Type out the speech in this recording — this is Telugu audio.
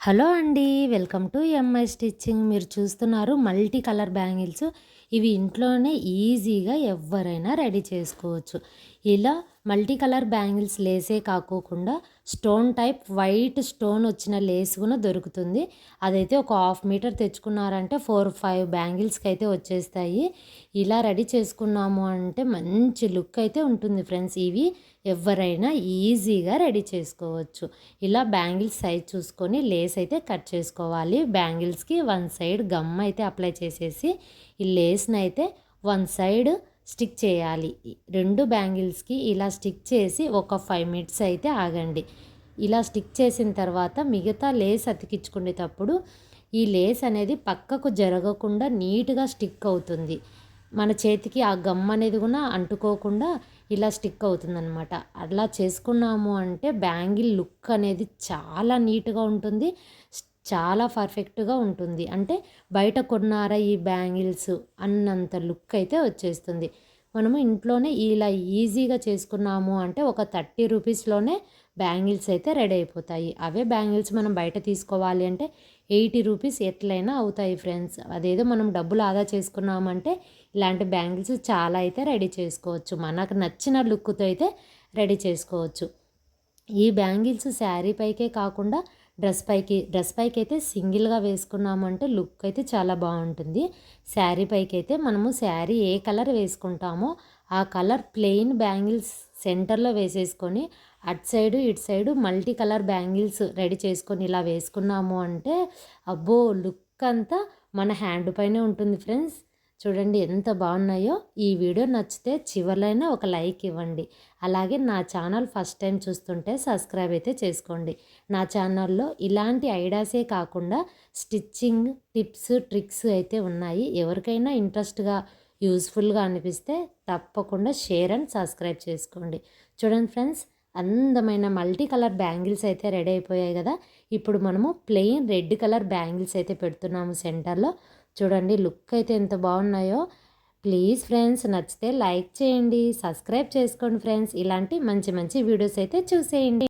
హలో అండి వెల్కమ్ టు ఎంఐ స్టిచ్చింగ్. మీరు చూస్తున్నారు మల్టీ కలర్ బ్యాంగిల్స్. ఇవి ఇంట్లోనే ఈజీగా ఎవరైనా రెడీ చేసుకోవచ్చు. ఇలా మల్టీ కలర్ బ్యాంగిల్స్ లేసే కాకోకుండా స్టోన్ టైప్ వైట్ స్టోన్ వచ్చిన లేస్ కూడా దొరుకుతుంది. అదైతే ఒక హాఫ్ మీటర్ తెచ్చుకున్నారంటే ఫోర్ ఫైవ్ బ్యాంగిల్స్కి అయితే వచ్చేస్తాయి. ఇలా రెడీ చేసుకున్నాము అంటే మంచి లుక్ అయితే ఉంటుంది ఫ్రెండ్స్. ఇవి ఎవరైనా ఈజీగా రెడీ చేసుకోవచ్చు. ఇలా బ్యాంగిల్స్ సైజ్ చూసుకొని లేస్ అయితే కట్ చేసుకోవాలి. బ్యాంగిల్స్కి వన్ సైడ్ గమ్ అయితే అప్లై చేసేసి ఈ లేస్ని అయితే వన్ సైడ్ స్టిక్ చేయాలి. రెండు బ్యాంగిల్స్కి ఇలా స్టిక్ చేసి ఒక ఫైవ్ మినిట్స్ అయితే ఆగండి. ఇలా స్టిక్ చేసిన తర్వాత మిగతా లేస్ అతికించుకునేటప్పుడు ఈ లేస్ అనేది పక్కకు జరగకుండా నీట్గా స్టిక్ అవుతుంది. మన చేతికి ఆ గమ్ అనేది కూడా అంటుకోకుండా ఇలా స్టిక్ అవుతుందనమాట అలా చేసుకున్నాము అంటే బ్యాంగిల్ లుక్ అనేది చాలా నీట్గా ఉంటుంది. చాలా పర్ఫెక్ట్గా ఉంటుంది. అంటే బయట కొన్నారా ఈ బ్యాంగిల్స్ అన్నంత లుక్ అయితే వచ్చేస్తుంది. మనము ఇంట్లోనే ఇలా ఈజీగా చేసుకున్నాము అంటే ఒక థర్టీ రూపీస్లోనే బ్యాంగిల్స్ అయితే రెడీ అయిపోతాయి. అవే బ్యాంగిల్స్ మనం బయట తీసుకోవాలి అంటే ఎయిటీ రూపీస్ ఎట్లయినా అవుతాయి ఫ్రెండ్స్. అదేదో మనం డబ్బులు ఆదా చేసుకున్నామంటే ఇలాంటి బ్యాంగిల్స్ చాలా అయితే రెడీ చేసుకోవచ్చు. మనకు నచ్చిన లుక్తో అయితే రెడీ చేసుకోవచ్చు. ఈ బ్యాంగిల్స్ శారీ పైకే కాకుండా డ్రెస్ పైకి డ్రెస్ పైకి అయితే సింగిల్గా వేసుకున్నామంటే లుక్ అయితే చాలా బాగుంటుంది. శారీ పైకి అయితే మనము శారీ ఏ కలర్ వేసుకుంటామో ఆ కలర్ ప్లెయిన్ బ్యాంగిల్స్ సెంటర్లో వేసేసుకొని అటు సైడు ఇటు side multi colour bangles ready చేసుకొని ఇలా వేసుకున్నాము అంటే అబ్బో లుక్ అంతా మన హ్యాండ్ పైనే ఉంటుంది ఫ్రెండ్స్. చూడండి ఎంత బాగున్నాయో. ఈ వీడియో నచ్చితే చివరిలైనా ఒక లైక్ ఇవ్వండి. అలాగే నా ఛానల్ ఫస్ట్ టైం చూస్తుంటే సబ్స్క్రైబ్ అయితే చేసుకోండి. నా ఛానల్లో ఇలాంటి ఐడియాసే కాకుండా స్టిచ్చింగ్ టిప్స్ ట్రిక్స్ అయితే ఉన్నాయి. ఎవరికైనా ఇంట్రెస్ట్గా యూస్ఫుల్గా అనిపిస్తే తప్పకుండా షేర్ అండ్ సబ్స్క్రైబ్ చేసుకోండి. చూడండి ఫ్రెండ్స్ అందమైన మల్టీ కలర్ బ్యాంగిల్స్ అయితే రెడీ అయిపోయాయి కదా. ఇప్పుడు మనము ప్లెయిన్ రెడ్ కలర్ బ్యాంగిల్స్ అయితే పెడుతున్నాము సెంటర్లో. చూడండి లుక్ అయితే ఎంత బాగున్నాయో. ప్లీజ్ ఫ్రెండ్స్ నచ్చితే లైక్ చేయండి సబ్స్క్రైబ్ చేసుకోండి ఫ్రెండ్స్. ఇలాంటి మంచి మంచి వీడియోస్ అయితే చూసేయండి.